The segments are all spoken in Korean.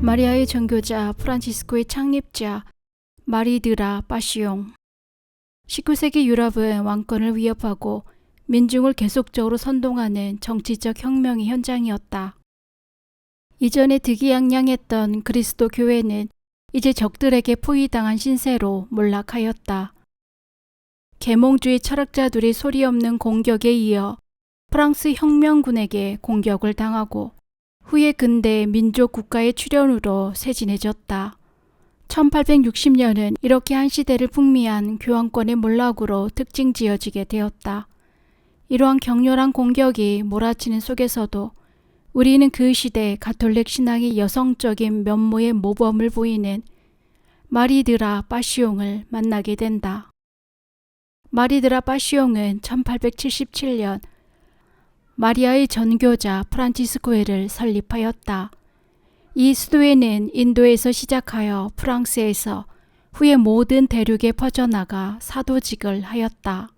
마리아의 전교자 프란치스코의 창립자 마리드라 파시옹 19세기 유럽은 왕권을 위협하고 민중을 계속적으로 선동하는 정치적 혁명의 현장이었다. 이전에 득이양양했던 그리스도 교회는 이제 적들에게 포위당한 신세로 몰락하였다. 계몽주의 철학자들의 소리 없는 공격에 이어 프랑스 혁명군에게 공격을 당하고 후에 근대 민족 국가의 출현으로 세진해졌다. 1860년은 이렇게 한 시대를 풍미한 교황권의 몰락으로 특징 지어지게 되었다. 이러한 격렬한 공격이 몰아치는 속에서도 우리는 그 시대 가톨릭 신앙의 여성적인 면모의 모범을 보이는 마리드라 파시옹을 만나게 된다. 마리드라 파시옹은 1877년 마리아의 전교자 프란치스코회를 설립하였다. 이 수도회는 인도에서 시작하여 프랑스에서 후에 모든 대륙에 퍼져나가 사도직을 하였다.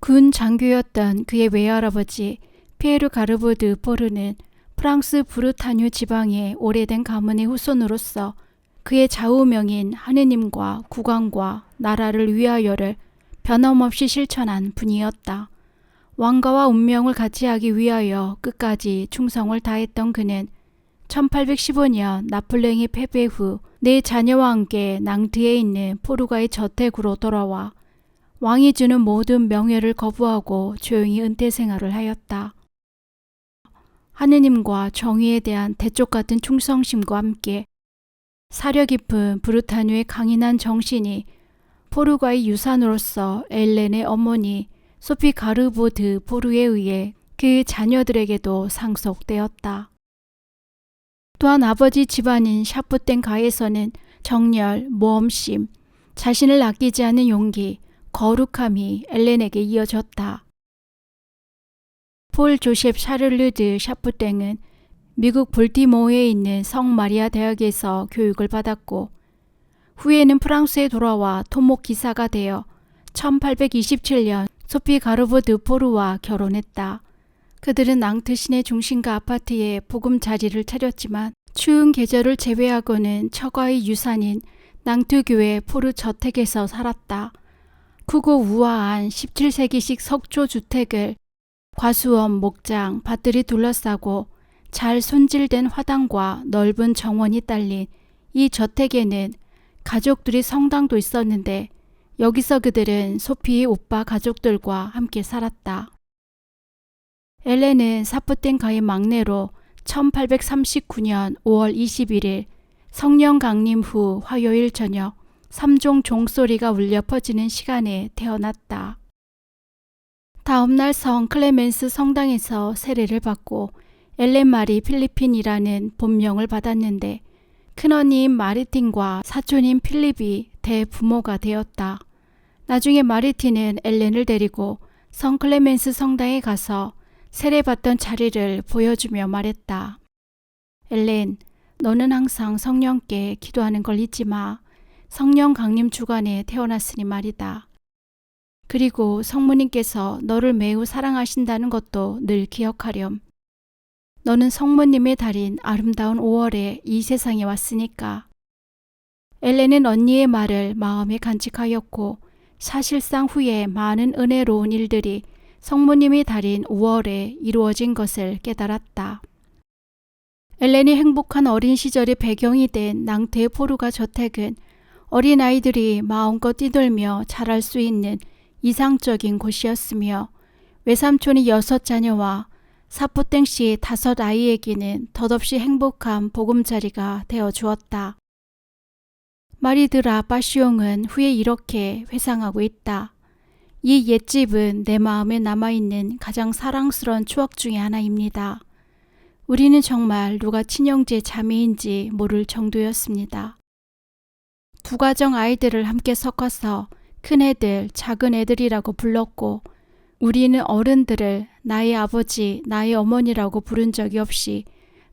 군 장교였던 그의 외할아버지 피에르 가르보드 포르는 프랑스 브루타뉴 지방의 오래된 가문의 후손으로서 그의 좌우명인 하느님과 국왕과 나라를 위하여를 변함없이 실천한 분이었다. 왕가와 운명을 같이 하기 위하여 끝까지 충성을 다했던 그는 1815년 나폴레옹의 패배 후 네 자녀와 함께 낭트에 있는 포르가의 저택으로 돌아와 왕이 주는 모든 명예를 거부하고 조용히 은퇴 생활을 하였다. 하느님과 정의에 대한 대쪽 같은 충성심과 함께 사려 깊은 브루타뉴의 강인한 정신이 포르가의 유산으로서 엘렌의 어머니 소피 가르보드 포르에 의해 그 자녀들에게도 상속되었다. 또한 아버지 집안인 샤프땡 가에서는 정열, 모험심, 자신을 아끼지 않는 용기, 거룩함이 엘렌에게 이어졌다. 폴 조셉 샤를르드 샤프땡은 미국 볼티모어에 있는 성 마리아 대학에서 교육을 받았고 후에는 프랑스에 돌아와 토목 기사가 되어 1827년 소피 가르보 드 포르와 결혼했다. 그들은 낭트 시내 중심가 아파트에 보금 자리를 차렸지만 추운 계절을 제외하고는 처가의 유산인 낭트교회 포르 저택에서 살았다. 크고 우아한 17세기식 석조 주택을 과수원, 목장, 밭들이 둘러싸고 잘 손질된 화단과 넓은 정원이 딸린 이 저택에는 가족들이 성당도 있었는데 여기서 그들은 소피의 오빠 가족들과 함께 살았다. 엘렌은 사프텐가의 막내로 1839년 5월 21일 성령 강림 후 화요일 저녁 삼종 종소리가 울려 퍼지는 시간에 태어났다. 다음날 성 클레멘스 성당에서 세례를 받고 엘렌 마리 필리핀이라는 본명을 받았는데 큰언니인 마리틴과 사촌인 필립이 대부모가 되었다. 나중에 마리틴은 엘렌을 데리고 성 클레멘스 성당에 가서 세례받던 자리를 보여주며 말했다. 엘렌, 너는 항상 성령께 기도하는 걸 잊지 마. 성령 강림 주간에 태어났으니 말이다. 그리고 성모님께서 너를 매우 사랑하신다는 것도 늘 기억하렴. 너는 성모님의 달인 아름다운 5월에 이 세상에 왔으니까. 엘렌은 언니의 말을 마음에 간직하였고 사실상 후에 많은 은혜로운 일들이 성모님이 달인 5월에 이루어진 것을 깨달았다. 엘렌이 행복한 어린 시절의 배경이 된 낭테의 포르가 저택은 어린아이들이 마음껏 뛰놀며 자랄 수 있는 이상적인 곳이었으며 외삼촌이 여섯 자녀와 사포땡 씨 다섯 아이에게는 덧없이 행복한 보금자리가 되어 주었다. 마리드라 파시옹은 후에 이렇게 회상하고 있다. 이 옛집은 내 마음에 남아있는 가장 사랑스러운 추억 중의 하나입니다. 우리는 정말 누가 친형제 자매인지 모를 정도였습니다. 두 가정 아이들을 함께 섞어서 큰 애들, 작은 애들이라고 불렀고 우리는 어른들을 나의 아버지, 나의 어머니라고 부른 적이 없이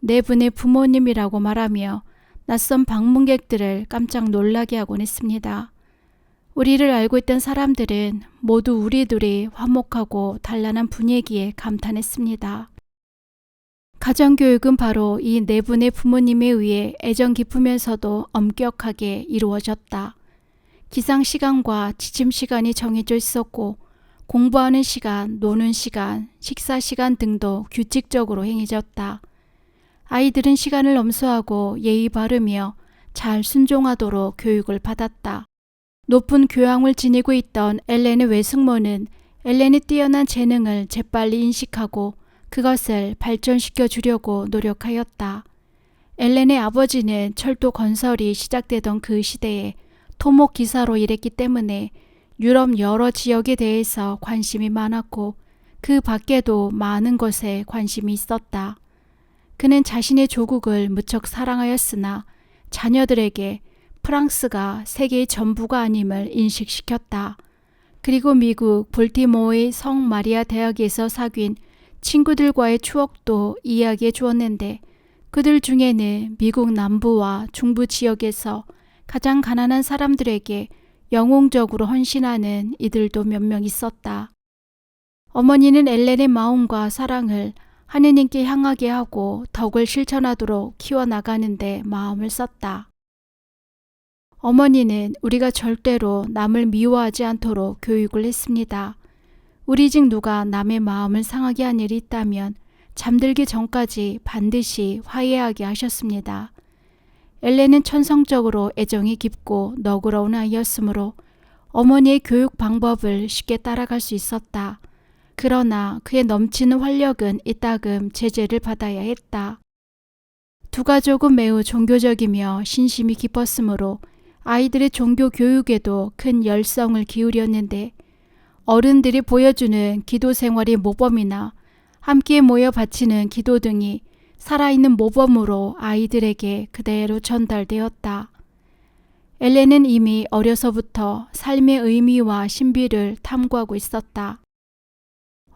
네 분의 부모님이라고 말하며 낯선 방문객들을 깜짝 놀라게 하곤 했습니다. 우리를 알고 있던 사람들은 모두 우리 둘이 화목하고 단란한 분위기에 감탄했습니다. 가정교육은 바로 이 네 분의 부모님에 의해 애정 깊으면서도 엄격하게 이루어졌다. 기상 시간과 지침 시간이 정해져 있었고 공부하는 시간, 노는 시간, 식사 시간 등도 규칙적으로 행해졌다. 아이들은 시간을 엄수하고 예의 바르며 잘 순종하도록 교육을 받았다. 높은 교양을 지니고 있던 엘렌의 외숙모는 엘렌의 뛰어난 재능을 재빨리 인식하고 그것을 발전시켜 주려고 노력하였다. 엘렌의 아버지는 철도 건설이 시작되던 그 시대에 토목 기사로 일했기 때문에 유럽 여러 지역에 대해서 관심이 많았고 그 밖에도 많은 것에 관심이 있었다. 그는 자신의 조국을 무척 사랑하였으나 자녀들에게 프랑스가 세계의 전부가 아님을 인식시켰다. 그리고 미국 볼티모어의 성 마리아 대학에서 사귄 친구들과의 추억도 이야기해 주었는데 그들 중에는 미국 남부와 중부 지역에서 가장 가난한 사람들에게 영웅적으로 헌신하는 이들도 몇 명 있었다. 어머니는 엘렌의 마음과 사랑을 하느님께 향하게 하고 덕을 실천하도록 키워나가는데 마음을 썼다. 어머니는 우리가 절대로 남을 미워하지 않도록 교육을 했습니다. 우리 집 누가 남의 마음을 상하게 한 일이 있다면 잠들기 전까지 반드시 화해하게 하셨습니다. 엘렌은 천성적으로 애정이 깊고 너그러운 아이였으므로 어머니의 교육 방법을 쉽게 따라갈 수 있었다. 그러나 그의 넘치는 활력은 이따금 제재를 받아야 했다. 두 가족은 매우 종교적이며 신심이 깊었으므로 아이들의 종교 교육에도 큰 열성을 기울였는데 어른들이 보여주는 기도 생활의 모범이나 함께 모여 바치는 기도 등이 살아있는 모범으로 아이들에게 그대로 전달되었다. 엘렌은 이미 어려서부터 삶의 의미와 신비를 탐구하고 있었다.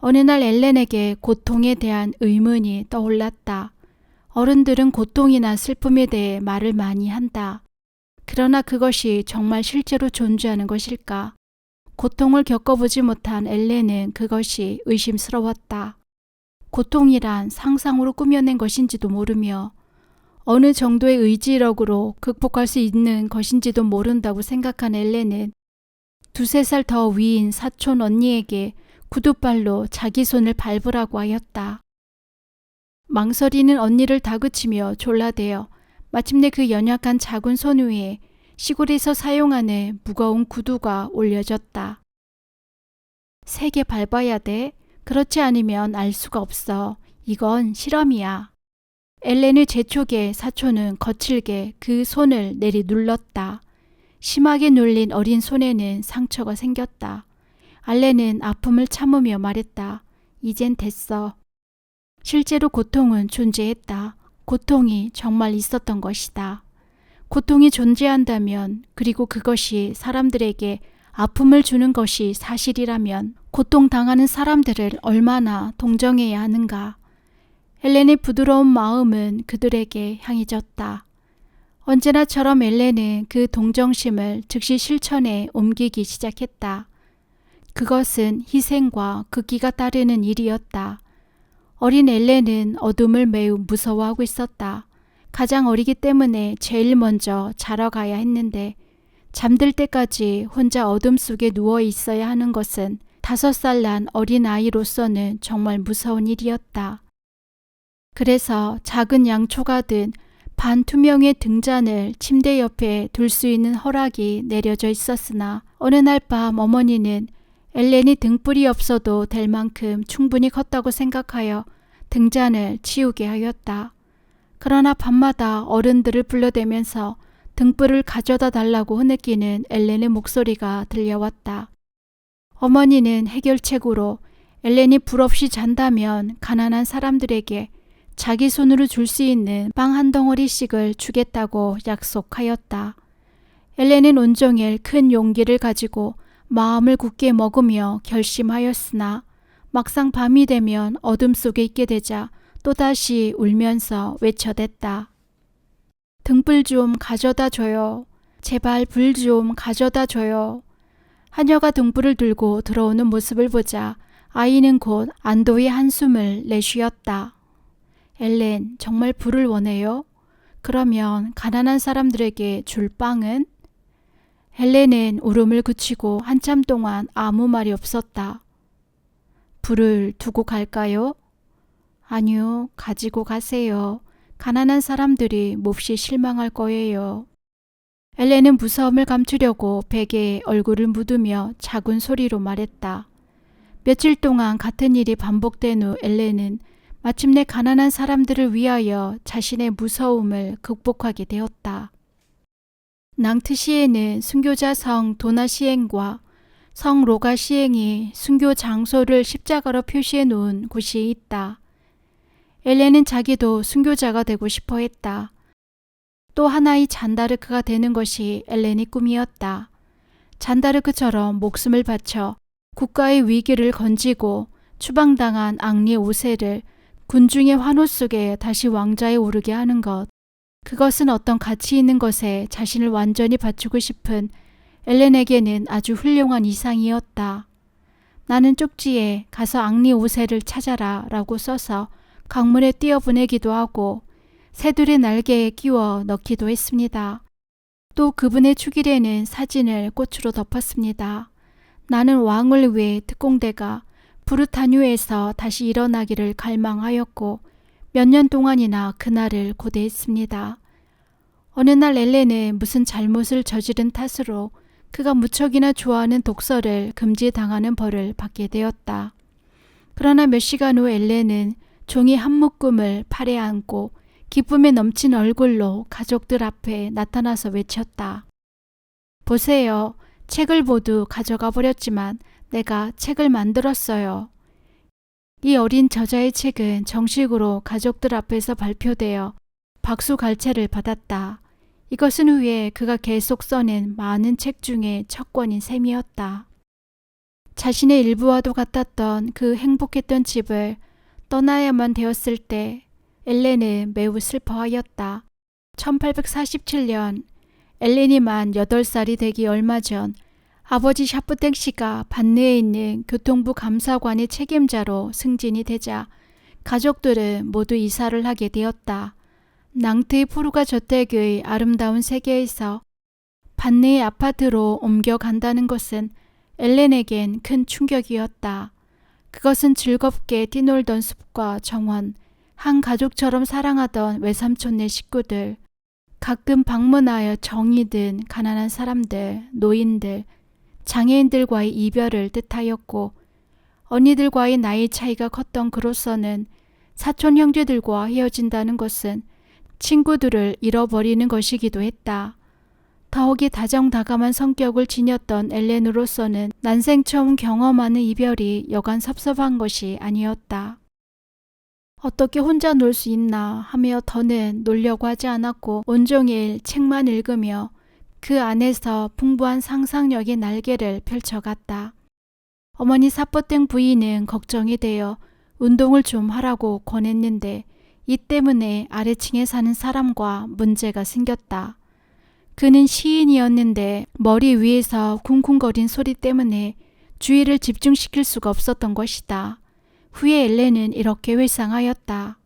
어느 날 엘렌에게 고통에 대한 의문이 떠올랐다. 어른들은 고통이나 슬픔에 대해 말을 많이 한다. 그러나 그것이 정말 실제로 존재하는 것일까? 고통을 겪어보지 못한 엘렌은 그것이 의심스러웠다. 고통이란 상상으로 꾸며낸 것인지도 모르며 어느 정도의 의지력으로 극복할 수 있는 것인지도 모른다고 생각한 엘렌은 두세 살 더 위인 사촌 언니에게 구두발로 자기 손을 밟으라고 하였다. 망설이는 언니를 다그치며 졸라대어 마침내 그 연약한 작은 손 위에 시골에서 사용하는 무거운 구두가 올려졌다. 세게 밟아야 돼. 그렇지 않으면 알 수가 없어. 이건 실험이야. 엘렌의 재촉에 사촌은 거칠게 그 손을 내리 눌렀다. 심하게 눌린 어린 손에는 상처가 생겼다. 알렌은 아픔을 참으며 말했다. 이젠 됐어. 실제로 고통은 존재했다. 고통이 정말 있었던 것이다. 고통이 존재한다면 그리고 그것이 사람들에게 아픔을 주는 것이 사실이라면 고통당하는 사람들을 얼마나 동정해야 하는가. 헬렌의 부드러운 마음은 그들에게 향해졌다. 언제나처럼 엘렌은 그 동정심을 즉시 실천에 옮기기 시작했다. 그것은 희생과 극기가 따르는 일이었다. 어린 엘렌은 어둠을 매우 무서워하고 있었다. 가장 어리기 때문에 제일 먼저 자러 가야 했는데 잠들 때까지 혼자 어둠 속에 누워 있어야 하는 것은 다섯 살 난 어린 아이로서는 정말 무서운 일이었다. 그래서 작은 양초가 든 반투명의 등잔을 침대 옆에 둘 수 있는 허락이 내려져 있었으나 어느 날 밤 어머니는 엘렌이 등불이 없어도 될 만큼 충분히 컸다고 생각하여 등잔을 치우게 하였다. 그러나 밤마다 어른들을 불러대면서 등불을 가져다 달라고 흐느끼는 엘렌의 목소리가 들려왔다. 어머니는 해결책으로 엘렌이 불 없이 잔다면 가난한 사람들에게 자기 손으로 줄 수 있는 빵 한 덩어리씩을 주겠다고 약속하였다. 엘렌은 온종일 큰 용기를 가지고 마음을 굳게 먹으며 결심하였으나 막상 밤이 되면 어둠 속에 있게 되자 또다시 울면서 외쳐댔다. 등불 좀 가져다 줘요. 제발 불 좀 가져다 줘요. 하녀가 등불을 들고 들어오는 모습을 보자 아이는 곧 안도의 한숨을 내쉬었다. 엘렌, 정말 불을 원해요? 그러면 가난한 사람들에게 줄 빵은? 헬렌은 울음을 그치고 한참 동안 아무 말이 없었다. 불을 두고 갈까요? 아니요, 가지고 가세요. 가난한 사람들이 몹시 실망할 거예요. 엘렌은 무서움을 감추려고 베개에 얼굴을 묻으며 작은 소리로 말했다. 며칠 동안 같은 일이 반복된 후 엘렌은 마침내 가난한 사람들을 위하여 자신의 무서움을 극복하게 되었다. 낭트시에는 순교자 성 도나 시행과 성 로가 시행이 순교 장소를 십자가로 표시해 놓은 곳이 있다. 엘렌은 자기도 순교자가 되고 싶어 했다. 또 하나의 잔다르크가 되는 것이 엘렌의 꿈이었다. 잔다르크처럼 목숨을 바쳐 국가의 위기를 건지고 추방당한 앙리 5세를 군중의 환호 속에 다시 왕자에 오르게 하는 것. 그것은 어떤 가치 있는 것에 자신을 완전히 바치고 싶은 엘렌에게는 아주 훌륭한 이상이었다. 나는 쪽지에 가서 앙리 5세를 찾아라 라고 써서 강물에 띄어보내기도 하고 새들의 날개에 끼워 넣기도 했습니다. 또 그분의 축일에는 사진을 꽃으로 덮었습니다. 나는 왕을 위해 특공대가 부르타뉴에서 다시 일어나기를 갈망하였고 몇 년 동안이나 그날을 고대했습니다. 어느 날 엘렌은 무슨 잘못을 저지른 탓으로 그가 무척이나 좋아하는 독서를 금지당하는 벌을 받게 되었다. 그러나 몇 시간 후 엘렌은 종이 한 묶음을 팔에 안고 기쁨에 넘친 얼굴로 가족들 앞에 나타나서 외쳤다. 보세요. 책을 모두 가져가 버렸지만 내가 책을 만들었어요. 이 어린 저자의 책은 정식으로 가족들 앞에서 발표되어 박수 갈채를 받았다. 이것은 후에 그가 계속 써낸 많은 책 중에 첫 권인 셈이었다. 자신의 일부와도 같았던 그 행복했던 집을 떠나야만 되었을 때 엘렌은 매우 슬퍼하였다. 1847년 엘렌이 만 8살이 되기 얼마 전 아버지 샤프땡 씨가 반내에 있는 교통부 감사관의 책임자로 승진이 되자 가족들은 모두 이사를 하게 되었다. 낭트의 푸르가 저택의 아름다운 세계에서 반내의 아파트로 옮겨간다는 것은 엘렌에겐 큰 충격이었다. 그것은 즐겁게 뛰놀던 숲과 정원, 한 가족처럼 사랑하던 외삼촌네 식구들, 가끔 방문하여 정이 든 가난한 사람들, 노인들, 장애인들과의 이별을 뜻하였고 언니들과의 나이 차이가 컸던 그로서는 사촌 형제들과 헤어진다는 것은 친구들을 잃어버리는 것이기도 했다. 더욱이 다정다감한 성격을 지녔던 엘렌으로서는 난생 처음 경험하는 이별이 여간 섭섭한 것이 아니었다. 어떻게 혼자 놀 수 있나 하며 더는 놀려고 하지 않았고 온종일 책만 읽으며 그 안에서 풍부한 상상력의 날개를 펼쳐갔다. 어머니 사포땡 부인은 걱정이 되어 운동을 좀 하라고 권했는데 이 때문에 아래층에 사는 사람과 문제가 생겼다. 그는 시인이었는데 머리 위에서 쿵쿵거린 소리 때문에 주의를 집중시킬 수가 없었던 것이다. 후에 엘렌은 이렇게 회상하였다.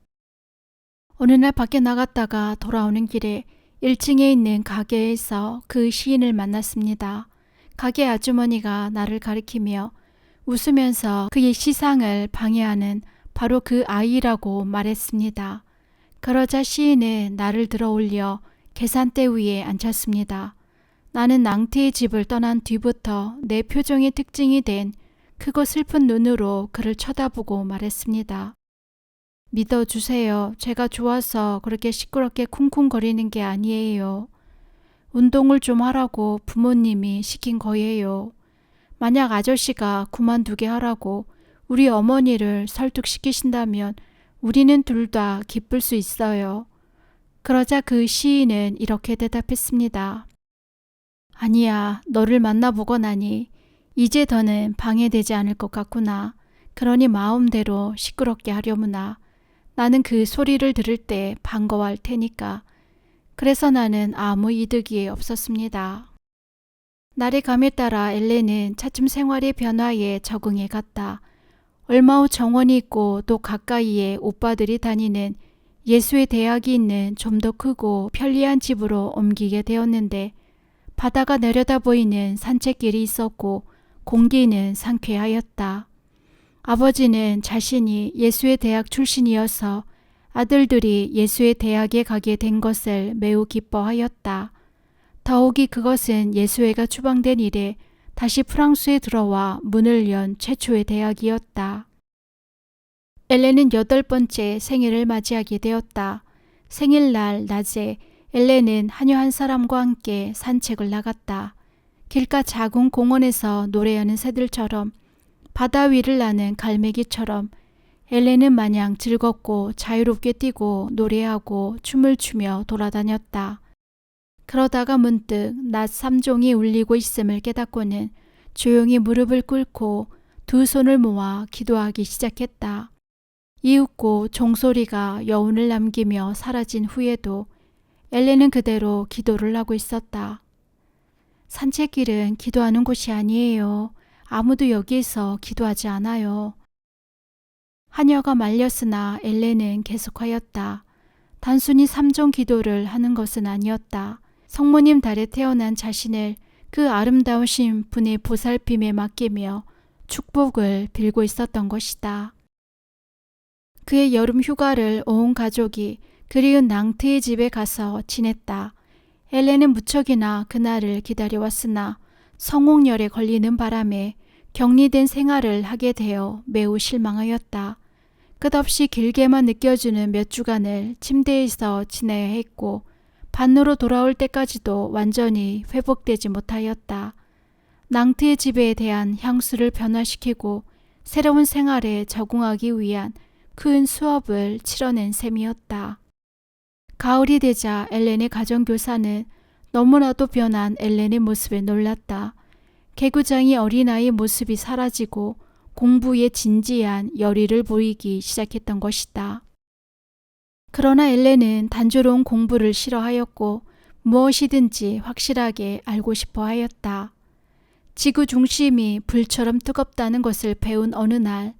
어느 날 밖에 나갔다가 돌아오는 길에 1층에 있는 가게에서 그 시인을 만났습니다. 가게 아주머니가 나를 가리키며 웃으면서 그의 시상을 방해하는 바로 그 아이라고 말했습니다. 그러자 시인은 나를 들어 올려 계산대 위에 앉혔습니다. 나는 낭트의 집을 떠난 뒤부터 내 표정의 특징이 된 크고 슬픈 눈으로 그를 쳐다보고 말했습니다. 믿어주세요. 제가 좋아서 그렇게 시끄럽게 쿵쿵거리는 게 아니에요. 운동을 좀 하라고 부모님이 시킨 거예요. 만약 아저씨가 그만두게 하라고 우리 어머니를 설득시키신다면 우리는 둘 다 기쁠 수 있어요. 그러자 그 시인은 이렇게 대답했습니다. 아니야, 너를 만나보고 나니 이제 더는 방해되지 않을 것 같구나. 그러니 마음대로 시끄럽게 하려무나. 나는 그 소리를 들을 때 반가워할 테니까. 그래서 나는 아무 이득이 없었습니다. 날의 감에 따라 엘렌은 차츰 생활의 변화에 적응해 갔다. 얼마 후 정원이 있고 또 가까이에 오빠들이 다니는 예수의 대학이 있는 좀 더 크고 편리한 집으로 옮기게 되었는데 바다가 내려다 보이는 산책길이 있었고 공기는 상쾌하였다. 아버지는 자신이 예수의 대학 출신이어서 아들들이 예수의 대학에 가게 된 것을 매우 기뻐하였다. 더욱이 그것은 예수회가 추방된 이래 다시 프랑스에 들어와 문을 연 최초의 대학이었다. 엘렌은 여덟 번째 생일을 맞이하게 되었다. 생일날 낮에 엘렌은 하녀 한 사람과 함께 산책을 나갔다. 길가 작은 공원에서 노래하는 새들처럼 바다 위를 나는 갈매기처럼 엘렌은 마냥 즐겁고 자유롭게 뛰고 노래하고 춤을 추며 돌아다녔다. 그러다가 문득 낮 삼종이 울리고 있음을 깨닫고는 조용히 무릎을 꿇고 두 손을 모아 기도하기 시작했다. 이윽고 종소리가 여운을 남기며 사라진 후에도 엘렌은 그대로 기도를 하고 있었다. 산책길은 기도하는 곳이 아니에요. 아무도 여기에서 기도하지 않아요. 하녀가 말렸으나 엘렌은 계속하였다. 단순히 삼종 기도를 하는 것은 아니었다. 성모님 달에 태어난 자신을 그 아름다우신 분의 보살핌에 맡기며 축복을 빌고 있었던 것이다. 그의 여름 휴가를 온 가족이 그리운 낭트의 집에 가서 지냈다. 엘렌은 무척이나 그날을 기다려왔으나 성홍열에 걸리는 바람에 격리된 생활을 하게 되어 매우 실망하였다. 끝없이 길게만 느껴주는 몇 주간을 침대에서 지내야 했고 반으로 돌아올 때까지도 완전히 회복되지 못하였다. 낭트의 집에 대한 향수를 변화시키고 새로운 생활에 적응하기 위한 큰 수업을 치러낸 셈이었다. 가을이 되자 엘렌의 가정교사는 너무나도 변한 엘렌의 모습에 놀랐다. 개구장이 어린아이의 모습이 사라지고 공부에 진지한 열의를 보이기 시작했던 것이다. 그러나 엘렌은 단조로운 공부를 싫어하였고 무엇이든지 확실하게 알고 싶어 하였다. 지구 중심이 불처럼 뜨겁다는 것을 배운 어느 날,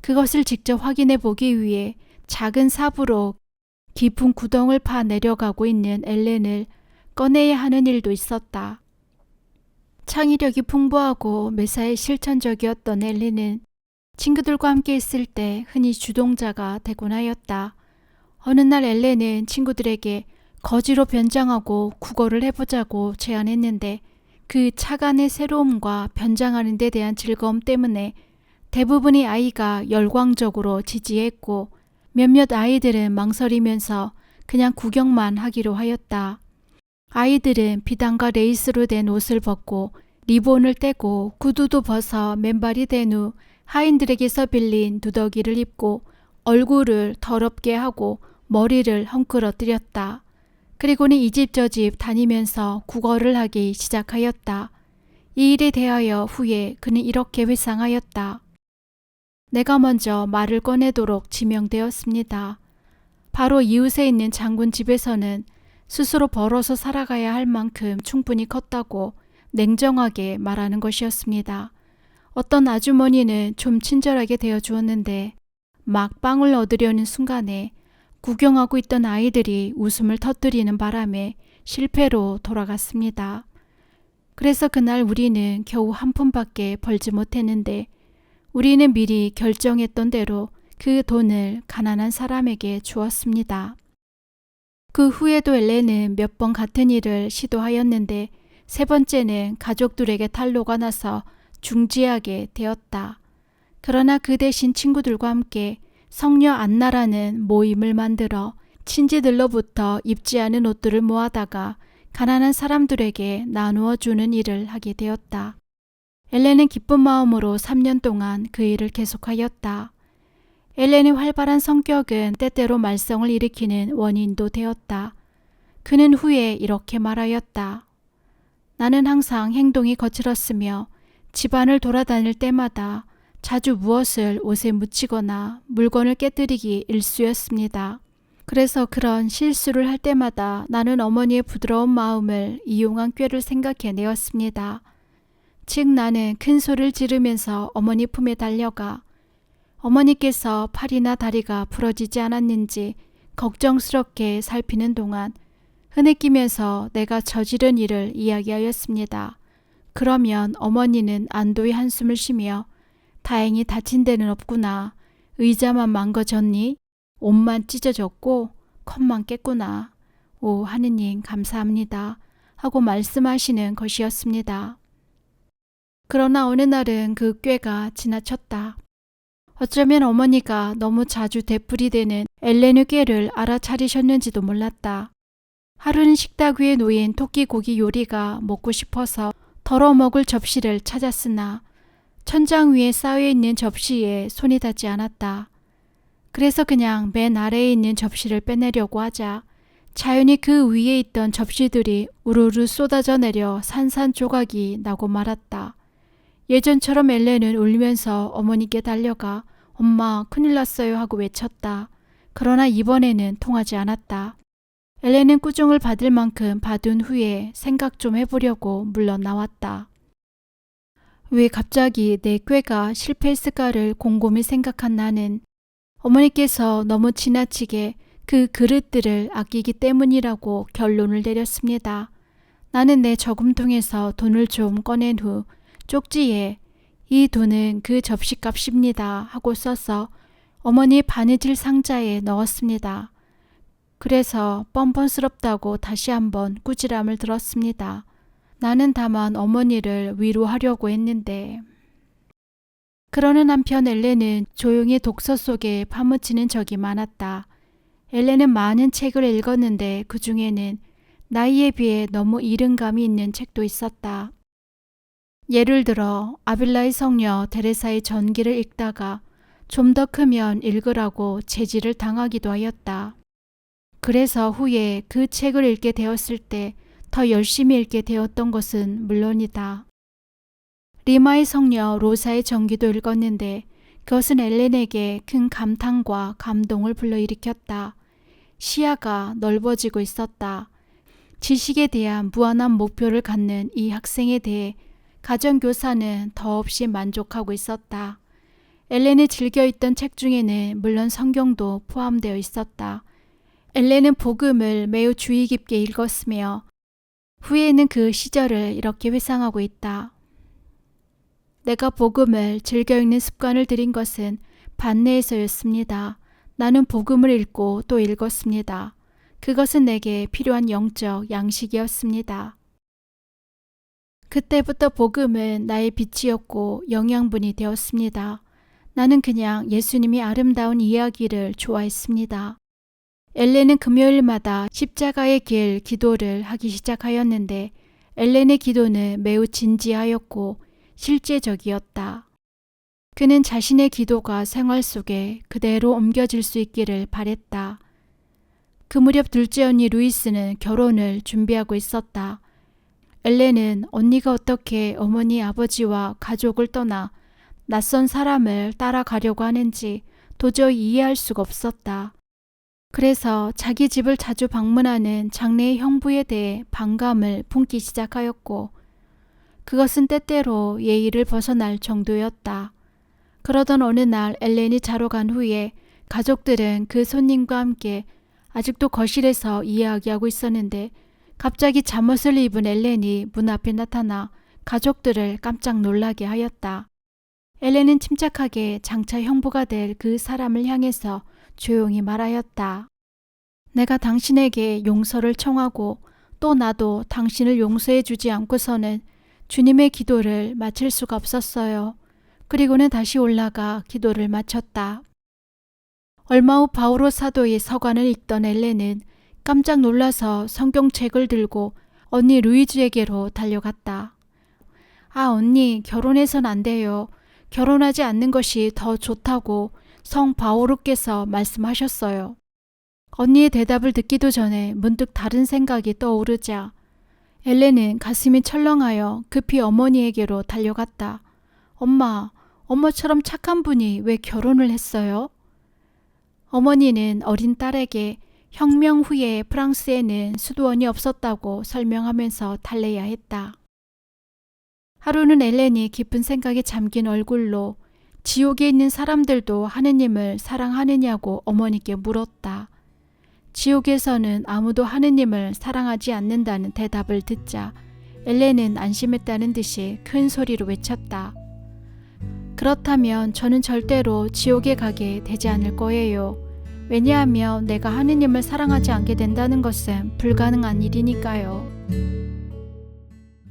그것을 직접 확인해 보기 위해 작은 삽으로 깊은 구덩을 파 내려가고 있는 엘렌을 꺼내야 하는 일도 있었다. 창의력이 풍부하고 매사에 실천적이었던 엘렌은 친구들과 함께 있을 때 흔히 주동자가 되곤 하였다. 어느 날 엘렌은 친구들에게 거지로 변장하고 국어를 해보자고 제안했는데 그 차간의 새로움과 변장하는 데 대한 즐거움 때문에 대부분의 아이가 열광적으로 지지했고 몇몇 아이들은 망설이면서 그냥 구경만 하기로 하였다. 아이들은 비단과 레이스로 된 옷을 벗고 리본을 떼고 구두도 벗어 맨발이 된 후 하인들에게서 빌린 두더기를 입고 얼굴을 더럽게 하고 머리를 헝클어뜨렸다. 그리고는 이 집 저 집 다니면서 국어를 하기 시작하였다. 이 일에 대하여 후에 그는 이렇게 회상하였다. 내가 먼저 말을 꺼내도록 지명되었습니다. 바로 이웃에 있는 장군 집에서는 스스로 벌어서 살아가야 할 만큼 충분히 컸다고 냉정하게 말하는 것이었습니다. 어떤 아주머니는 좀 친절하게 대어 주었는데 막 빵을 얻으려는 순간에 구경하고 있던 아이들이 웃음을 터뜨리는 바람에 실패로 돌아갔습니다. 그래서 그날 우리는 겨우 한 푼밖에 벌지 못했는데 우리는 미리 결정했던 대로 그 돈을 가난한 사람에게 주었습니다. 그 후에도 엘렌은 몇번 같은 일을 시도하였는데 세 번째는 가족들에게 탈로가 나서 중지하게 되었다. 그러나 그 대신 친구들과 함께 성녀 안나라는 모임을 만들어 친지들로부터 입지 않은 옷들을 모아다가 가난한 사람들에게 나누어 주는 일을 하게 되었다. 엘렌은 기쁜 마음으로 3년 동안 그 일을 계속하였다. 엘렌의 활발한 성격은 때때로 말썽을 일으키는 원인도 되었다. 그는 후에 이렇게 말하였다. 나는 항상 행동이 거칠었으며 집안을 돌아다닐 때마다 자주 무엇을 옷에 묻히거나 물건을 깨뜨리기 일쑤였습니다. 그래서 그런 실수를 할 때마다 나는 어머니의 부드러운 마음을 이용한 꾀를 생각해내었습니다. 즉 나는 큰 소리를 지르면서 어머니 품에 달려가 어머니께서 팔이나 다리가 부러지지 않았는지 걱정스럽게 살피는 동안 흐느끼면서 내가 저지른 일을 이야기하였습니다. 그러면 어머니는 안도의 한숨을 쉬며 다행히 다친 데는 없구나. 의자만 망가졌니? 옷만 찢어졌고 컵만 깼구나. 오 하느님 감사합니다. 하고 말씀하시는 것이었습니다. 그러나 어느 날은 그 꾀가 지나쳤다. 어쩌면 어머니가 너무 자주 되풀이되는 엘레누 꾀를 알아차리셨는지도 몰랐다. 하루는 식탁 위에 놓인 토끼 고기 요리가 먹고 싶어서 덜어 먹을 접시를 찾았으나 천장 위에 쌓여 있는 접시에 손이 닿지 않았다. 그래서 그냥 맨 아래에 있는 접시를 빼내려고 하자 자연히 그 위에 있던 접시들이 우르르 쏟아져 내려 산산조각이 나고 말았다. 예전처럼 엘렌은 울면서 어머니께 달려가 엄마 큰일 났어요 하고 외쳤다. 그러나 이번에는 통하지 않았다. 엘렌은 꾸중을 받을 만큼 받은 후에 생각 좀 해보려고 물러 나왔다. 왜 갑자기 내 꾀가 실패했을까를 곰곰이 생각한 나는 어머니께서 너무 지나치게 그 그릇들을 아끼기 때문이라고 결론을 내렸습니다. 나는 내 저금통에서 돈을 좀 꺼낸 후 쪽지에 이 돈은 그 접시값입니다 하고 써서 어머니 바느질 상자에 넣었습니다. 그래서 뻔뻔스럽다고 다시 한번 꾸지람을 들었습니다. 나는 다만 어머니를 위로하려고 했는데 그러는 한편 엘렌은 조용히 독서 속에 파묻히는 적이 많았다. 엘렌은 많은 책을 읽었는데 그 중에는 나이에 비해 너무 이른감이 있는 책도 있었다. 예를 들어 아빌라의 성녀 데레사의 전기를 읽다가 좀 더 크면 읽으라고 제지를 당하기도 하였다. 그래서 후에 그 책을 읽게 되었을 때 더 열심히 읽게 되었던 것은 물론이다. 리마의 성녀 로사의 전기도 읽었는데 그것은 엘렌에게 큰 감탄과 감동을 불러일으켰다. 시야가 넓어지고 있었다. 지식에 대한 무한한 목표를 갖는 이 학생에 대해 가정교사는 더없이 만족하고 있었다. 엘렌이 즐겨 있던 책 중에는 물론 성경도 포함되어 있었다. 엘렌은 복음을 매우 주의 깊게 읽었으며 후에는 그 시절을 이렇게 회상하고 있다. 내가 복음을 즐겨 읽는 습관을 들인 것은 반내에서였습니다. 나는 복음을 읽고 또 읽었습니다. 그것은 내게 필요한 영적 양식이었습니다. 그때부터 복음은 나의 빛이었고 영양분이 되었습니다. 나는 그냥 예수님이 아름다운 이야기를 좋아했습니다. 엘렌은 금요일마다 십자가의 길 기도를 하기 시작하였는데 엘렌의 기도는 매우 진지하였고 실제적이었다. 그는 자신의 기도가 생활 속에 그대로 옮겨질 수 있기를 바랬다. 그 무렵 둘째 언니 루이스는 결혼을 준비하고 있었다. 엘렌은 언니가 어떻게 어머니 아버지와 가족을 떠나 낯선 사람을 따라가려고 하는지 도저히 이해할 수가 없었다. 그래서 자기 집을 자주 방문하는 장래의 형부에 대해 반감을 품기 시작하였고 그것은 때때로 예의를 벗어날 정도였다. 그러던 어느 날 엘렌이 자러 간 후에 가족들은 그 손님과 함께 아직도 거실에서 이야기하고 있었는데 갑자기 잠옷을 입은 엘렌이 문 앞에 나타나 가족들을 깜짝 놀라게 하였다. 엘렌은 침착하게 장차 형부가 될 그 사람을 향해서 조용히 말하였다. 내가 당신에게 용서를 청하고 또 나도 당신을 용서해 주지 않고서는 주님의 기도를 마칠 수가 없었어요. 그리고는 다시 올라가 기도를 마쳤다. 얼마 후 바오로 사도의 서관을 읽던 엘렌은 깜짝 놀라서 성경책을 들고 언니 루이즈에게로 달려갔다. 아, 언니, 결혼해선 안 돼요. 결혼하지 않는 것이 더 좋다고 성 바오로께서 말씀하셨어요. 언니의 대답을 듣기도 전에 문득 다른 생각이 떠오르자 엘렌은 가슴이 철렁하여 급히 어머니에게로 달려갔다. 엄마, 엄마처럼 착한 분이 왜 결혼을 했어요? 어머니는 어린 딸에게 혁명 후에 프랑스에는 수도원이 없었다고 설명하면서 달래야 했다. 하루는 엘렌이 깊은 생각에 잠긴 얼굴로 지옥에 있는 사람들도 하느님을 사랑하느냐고 어머니께 물었다. 지옥에서는 아무도 하느님을 사랑하지 않는다는 대답을 듣자 엘렌은 안심했다는 듯이 큰 소리로 외쳤다. 그렇다면 저는 절대로 지옥에 가게 되지 않을 거예요. 왜냐하면 내가 하느님을 사랑하지 않게 된다는 것은 불가능한 일이니까요.